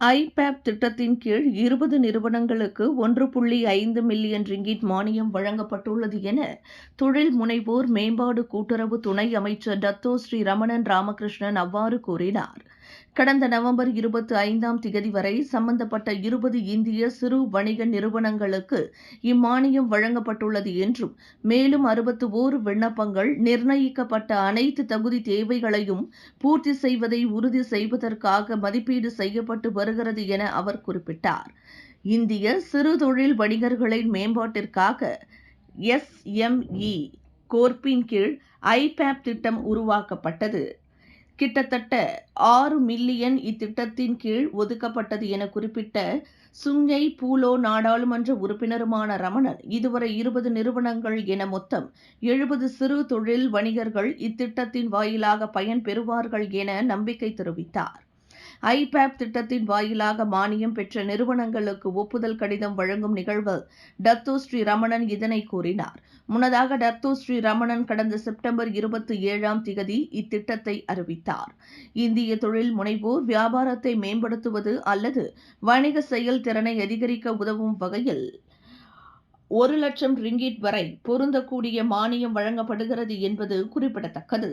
ஐபேப் திட்டத்தின் கீழ் இருபது நிறுவனங்களுக்கு ஒன்று புள்ளி ஐந்து மில்லியன் ரிங்கிட் மானியம் வழங்கப்பட்டுள்ளது என தொழில் முனைவோர் மேம்பாடு கூட்டுறவு துணை அமைச்சர் டத்தோ ஸ்ரீ ரமணன் ராமகிருஷ்ணன் அவ்வாறு கூறினார். கடந்த நவம்பர் இருபத்தி ஐந்தாம் திகதி வரை சம்பந்தப்பட்ட இருபது இந்திய சிறு வணிக நிறுவனங்களுக்கு இம்மானியம் வழங்கப்பட்டுள்ளது என்றும் மேலும் அறுபத்து ஓரு விண்ணப்பங்கள் நிர்ணயிக்கப்பட்ட அனைத்து தகுதி தேவைகளையும் பூர்த்தி செய்வதை உறுதி செய்வதற்காக மதிப்பீடு செய்யப்பட்டு வருகிறது என அவர் குறிப்பிட்டார். இந்திய சிறு தொழில் வணிகர்களின் மேம்பாட்டிற்காக எஸ்எம்இ கோர்ப்பின் கீழ் ஐபேப் திட்டம் உருவாக்கப்பட்டது. கிட்டத்தட்ட ஆறு மில்லியன் இத்திட்டத்தின் கீழ் ஒதுக்கப்பட்டது என குறிப்பிட்ட சுங்கை பூலோ நாடாளுமன்ற உறுப்பினருமான ரமணன் இதுவரை இருபது நிறுவனங்கள் என மொத்தம் எழுபது சிறு தொழில் வணிகர்கள் இத்திட்டத்தின் வாயிலாக பயன் பெறுவார்கள் என நம்பிக்கை தெரிவித்தார். ஐபேப் திட்டத்தின் வாயிலாக மானியம் பெற்ற நிறுவனங்களுக்கு ஒப்புதல் கடிதம் வழங்கும் நிகழ்வு டத்தோ ஸ்ரீ ரமணன் இதனை கூறினார். முன்னதாக டத்தோ ஸ்ரீ ரமணன் கடந்த செப்டம்பர் இருபத்தி ஏழாம் திகதி இத்திட்டத்தை அறிவித்தார். இந்திய தொழில் முனைவோர் வியாபாரத்தை மேம்படுத்துவது அல்லது வணிக செயல்திறனை அதிகரிக்க உதவும் வகையில் ஒரு லட்சம் ரிங்கிட் வரை பொருந்தக்கூடிய மானியம் வழங்கப்படுகிறது என்பது குறிப்பிடத்தக்கது.